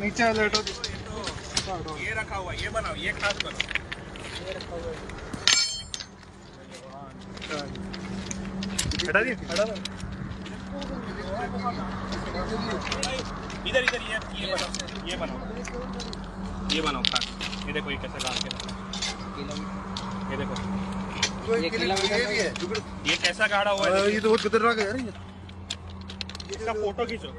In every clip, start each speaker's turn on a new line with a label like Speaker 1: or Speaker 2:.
Speaker 1: नीचे वाला हटा दो
Speaker 2: ये रखा हुआ ये बनाओ ये खास बनाओ। हटा दिए? हटा दो। इधर इधर ये ये बनाओ ये बनाओ। ये बनाओ खास। ये देखो ये कैसे गाड़ के रखा है। ये देखो।
Speaker 1: ये किलोमीटर भी है।
Speaker 2: ये कैसा गाड़ा हुआ है
Speaker 1: ये तो बहुत खतरनाक है यार ये।
Speaker 2: इसका फ़ोटो खींचो।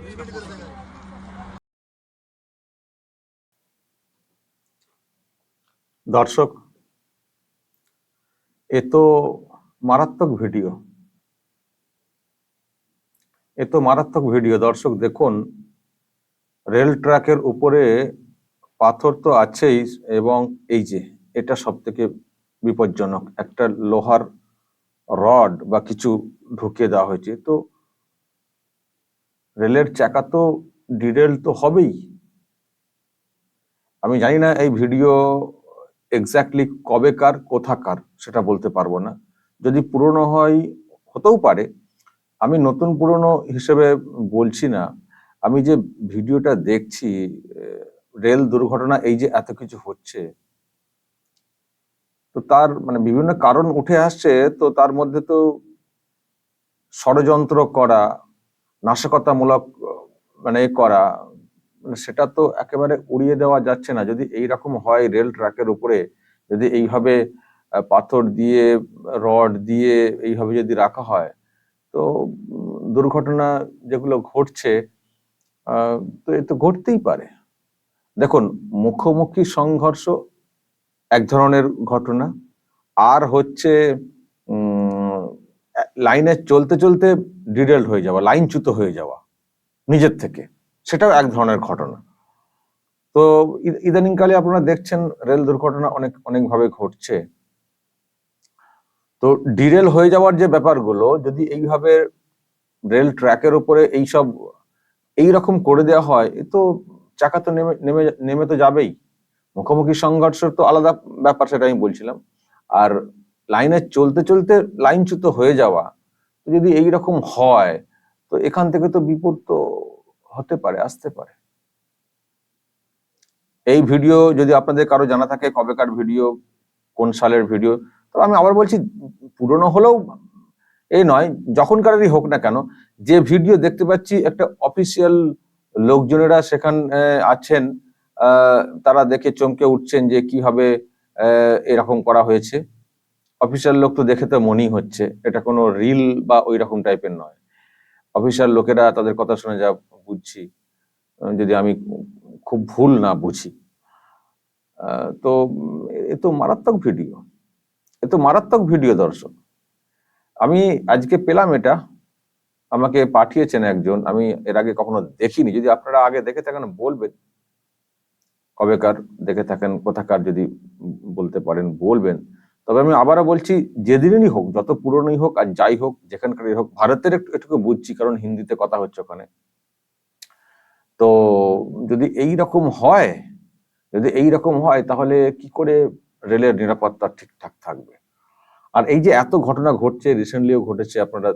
Speaker 3: দর্শক, এ তো মারাত্মক ভিডিও। এ তো মারাত্মক ভিডিও। দর্শক, দেখুন, রেল ট্র্যাকের উপরে পাথর তো আছেই এবং এই যে, এটা সব থেকে বিপজ্জনক। একটা লোহার রড বা কিছু ঢুকিয়ে দেওয়া হয়েছে। তো রেলের চাকা তো, ডিরেল তো হবেই। আমি জানি না এই ভিডিও এক্স্যাক্টলি কবেকার কোথাকার সেটা বলতে পারব না। যদি পুরনো হয়, হতেও পারে। আমি নতুন পুরনো হিসেবে বলছি না। আমি যে ভিডিওটা দেখছি রেল দুর্ঘটনা, এই যে এত কিছু হচ্ছে, তো তার মানে বিভিন্ন কারণ উঠে আসছে, তো তার মধ্যে তো ষড়যন্ত্র করা, নাশকতামূলক মানে করা সেটা তো একেবারে উড়িয়ে দেওয়া যাচ্ছে না। যদি এই রকম হয় রেল ট্র্যাকের উপরে, যদি এইভাবে পাথর দিয়ে, রড দিয়ে এইভাবে যদি রাখা হয়, তো দুর্ঘটনা যেগুলো ঘটছে তো এ তো ঘটতেই পারে। দেখুন, মুখোমুখি সংঘর্ষ এক ধরনের ঘটনা। আর হচ্ছে লাইনে চলতে চলতে ডিরেল হয়ে যাওয়া, লাইনচ্যুত হয়ে যাওয়া, নিজের থেকে। সেটাও এক ধরনের ঘটনা। তো ইদানিংকালে আপনারা দেখছেন রেল দুর্ঘটনা অনেক, অনেকভাবে ঘটছে। তো ডিরেল হয়ে যাওয়ার যে ব্যাপারগুলো, যদি এইভাবে রেল ট্র্যাকের উপরে এইসব এই রকম করে দেওয়া হয়, এ তো চাকা তো নেমে নেমে নেমে তো যাবেই। মুখোমুখি সংঘর্ষ তো আলাদা ব্যাপার সেটা আমি বলছিলাম। আর লাইনে চলতে চলতে লাইনচ্যুত হয়ে যাওয়া, যদি এই রকম হয়, তো এখান থেকে তো বিপদ তো হতে পারে, আসতে পারে। এই ভিডিও যদি আপনাদের কারও জানা থাকে, কবেকার ভিডিও, কোন সালের ভিডিও তো আমি আবার বলছি, পুরনো হলেও এই নয় যখনকারেরই হোক না কেন, যে ভিডিও দেখতে পাচ্ছি, একটা অফিসিয়াল লোকজনেরা সেখানে আছেন তারা দেখে চমকে উঠছেন যে কীভাবে এরকম করা হয়েছে। অফিসিয়াল লোক তো দেখে তো মনেই হচ্ছে, এটা কোনো রিল বা ওই রকম টাইপের নয়। অফিসিয়াল লোকেরা তাদের কথা শুনে যা বুঝছি যদি আমি খুব ভুল না বুঝি। তো এ তো মারাত্মক ভিডিও, এ তো মারাত্মক ভিডিও দর্শক। আমি আজকে পেলাম এটা, আমাকে পাঠিয়েছেন একজন, আমি এর আগে কখনো দেখিনি। যদি আপনারা আগে দেখে থাকেন, বলবেন। কবেকার দেখে থাকেন, কোথাকার যদি বলতে পারেন, বলবেন। তবে আমি আবারও বলছি যেদিনই হোক, যত পুরনোই হোক আর যাই হোক, যেখানকারই হোক, ভারতের একটু এটুকু বুঝছি, কারণ হিন্দিতে কথা হচ্ছে ওখানে। তো যদি এই রকম হয়, যদি এই রকম হয়, তাহলে কি করে রেলের নিরাপত্তা ঠিকঠাক থাকবে? আর এই যে এত ঘটনা ঘটছে রিসেন্টলিও ঘটেছে, আপনারা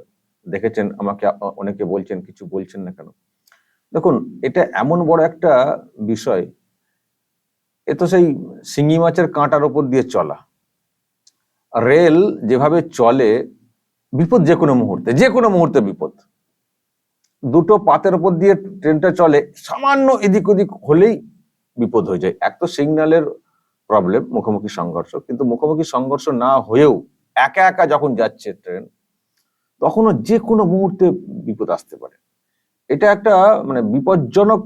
Speaker 3: দেখেছেন, আমাকে অনেকে বলছেন, কিছু বলছেন না কেন? দেখুন, এটা এমন বড় একটা বিষয়, এ তো সেই শিঙি মাছের কাঁটার ওপর দিয়ে চলা। রেল যেভাবে চলে, বিপদ যে কোনো মুহূর্তে যে কোনো মুহূর্তে বিপদ। দুটো পাতের ওপর দিয়ে ট্রেনটা চলে, সামান্য এদিক ওদিক হলেই বিপদ হয়ে যায়। এক তো সিগন্যালের প্রবলেম, মুখোমুখি সংঘর্ষ। কিন্তু মুখোমুখি সংঘর্ষ না হয়েও একা একা যখন যাচ্ছে ট্রেন, তখনও যে কোনো মুহূর্তে বিপদ আসতে পারে। এটা একটা মানে বিপজ্জনক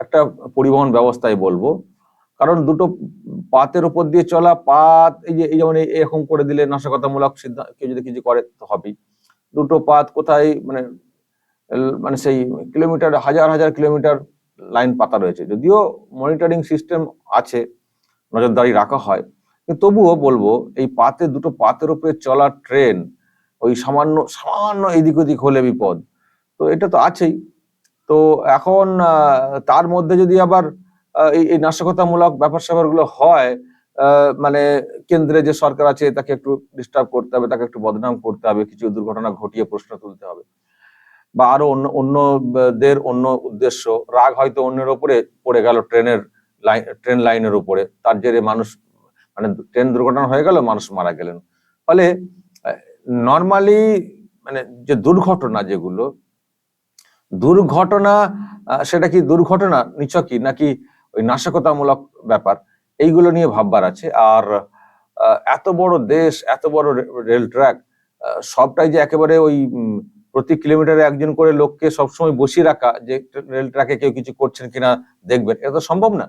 Speaker 3: একটা পরিবহন ব্যবস্থায় বলব। কারণ দুটো পাতের উপর দিয়ে চলা পাত, এই যে যেমন এরকম করে দিলে নাশকতামূলক সিদ্ধান্ত কেউ যদি কিছু করে তো হবেই। দুটো পাত কোথায় মানে মানে সেই কিলোমিটার, হাজার হাজার কিলোমিটার লাইন পাতা রয়েছে। যদিও মনিটরিং সিস্টেম আছে, নজরদারি রাখা হয়, কিন্তু তবুও বলব, এই পাতে, দুটো পাতের উপরে চলা ট্রেন, ওই সামান্য সামান্য এদিক ওদিক হলে বিপদ। তো এটা তো আছেই। তো এখন তার মধ্যে যদি আবার এই নাশকতামূলক ব্যাপার স্যাপারগুলো হয় মানে কেন্দ্রে যে সরকার আছে তাকে একটু ডিস্টার্ব করতে হবে, তাকে একটু বদনাম করতে হবে, কিছু দুর্ঘটনা ঘটিয়ে প্রশ্ন তুলতে হবে। বা আরও অন্য, অন্যদের অন্য উদ্দেশ্য, রাগ হয়তো অন্যের ওপরে পড়ে গেল ট্রেনের লাইন ট্রেন লাইনের উপরে তার জেরে মানুষ মানে ট্রেন দুর্ঘটনা হয়ে গেল, মানুষ মারা গেলেন। ফলে নর্মালি মানে যে দুর্ঘটনা যেগুলো, দুর্ঘটনা সেটা কি দুর্ঘটনা নিছকই নাকি ওই নাশকতামূলক ব্যাপার, এইগুলো নিয়ে ভাববার আছে। আর এত বড় দেশ, এত বড় রেল ট্র্যাক সবটাই যে একেবারে ওই প্রতি কিলোমিটারে একজন করে লোককে সবসময় বসিয়ে রাখা যে রেল ট্র্যাকে কেউ কিছু করছেন কিনা দেখবেন, এটা তো সম্ভব না।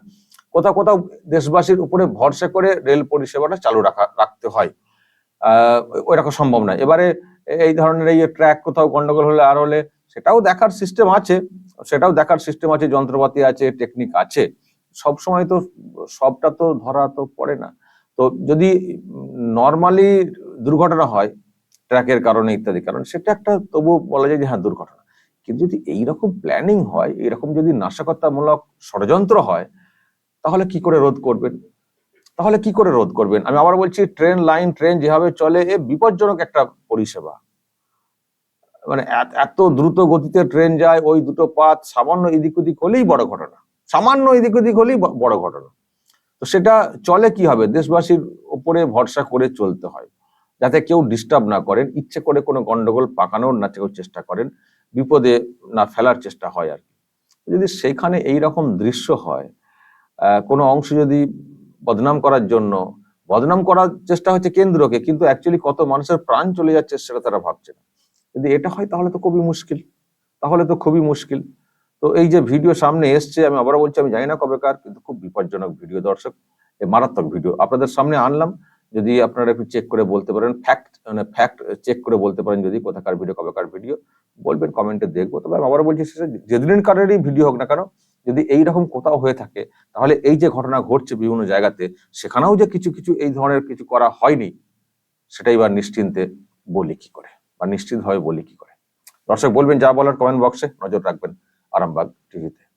Speaker 3: কোথাও কোথাও দেশবাসীর উপরে ভরসা করে রেল পরিষেবাটা চালু রাখা, রাখতে হয়। ওই রকম সম্ভব না। এবারে এই ধরনের এই ট্র্যাক কোথাও গন্ডগোল হলে আর হলে সেটাও দেখার সিস্টেম আছে, সেটাও দেখার সিস্টেম আছে, যন্ত্রপাতি আছে টেকনিক আছে। সব সময় তো সবটা তো ধরা তো পড়ে না। তো যদি নর্মালি দুর্ঘটনা হয় ট্র্যাকের কারণে ইত্যাদি কারণ, সেটা একটা তবু বলা যায় যে হ্যাঁ দুর্ঘটনা। কিন্তু যদি এইরকম প্ল্যানিং হয় এরকম যদি নাশকতামূলক ষড়যন্ত্র হয়, তাহলে কি করে রোধ করবেন? তাহলে কি করে রোধ করবেন? আমি আবার বলছি ট্রেন লাইন ট্রেন যেভাবে চলে, এ বিপজ্জনক একটা পরিষেবা। মানে এত দ্রুত গতিতে ট্রেন যায়, ওই দুটো পাত সামান্য এদিক ওদিক হলেই বড় ঘটনা। সামান্য এদিক ওদিক হলেই বড় ঘটনা। তো সেটা চলে কি হবে? দেশবাসীর ওপরে ভরসা করে চলতে হয়। যাতে কেউ ডিস্টার্ব না করেন, ইচ্ছে করে কোনো গন্ডগোল পাকানোর না কেউ চেষ্টা করেন, বিপদে না ফেলার চেষ্টা হয় আর যদি সেখানে এই রকম দৃশ্য হয় কোনো অংশ যদি বদনাম করার জন্য, বদনাম করার চেষ্টা হচ্ছে কেন্দ্রকে, কিন্তু অ্যাকচুয়ালি কত মানুষের প্রাণ চলে যাচ্ছে সেটা তারা ভাবছে না। যদি এটা হয় তাহলে তো খুবই মুশকিল। তাহলে তো খুবই মুশকিল। তো এই যে ভিডিও সামনে এসছে, আমি আবারও বলছি, আমি জানি না কবেকার, কিন্তু খুব বিপজ্জনক ভিডিও, দর্শক মারাত্মক ভিডিও। আপনাদের সামনে আনলাম, যদি আপনারা একটু চেক করে বলতে পারেন ফ্যাক্ট মানে ফ্যাক্ট চেক করে বলতে পারেন যদি কোথাকার ভিডিও, কবেকার ভিডিও, বলবেন কমেন্টে দেখব। তবে আমি আবারও বলছি সেটা যেদিনকারেরই ভিডিও হোক না কেন, যদি এই রকম কোথাও হয়ে থাকে, তাহলে এই যে ঘটনা ঘটছে বিভিন্ন জায়গাতে, সেখানেও যে কিছু কিছু এই ধরনের কিছু করা হয়নি, সেটাই এবার নিশ্চিন্তে বলি কি করে? বা নিশ্চিতভাবে বলি কি করে? দর্শক, বলবেন যা বলার কমেন্ট বক্সে নজর রাখবেন। আরামবাগ টিভিতে।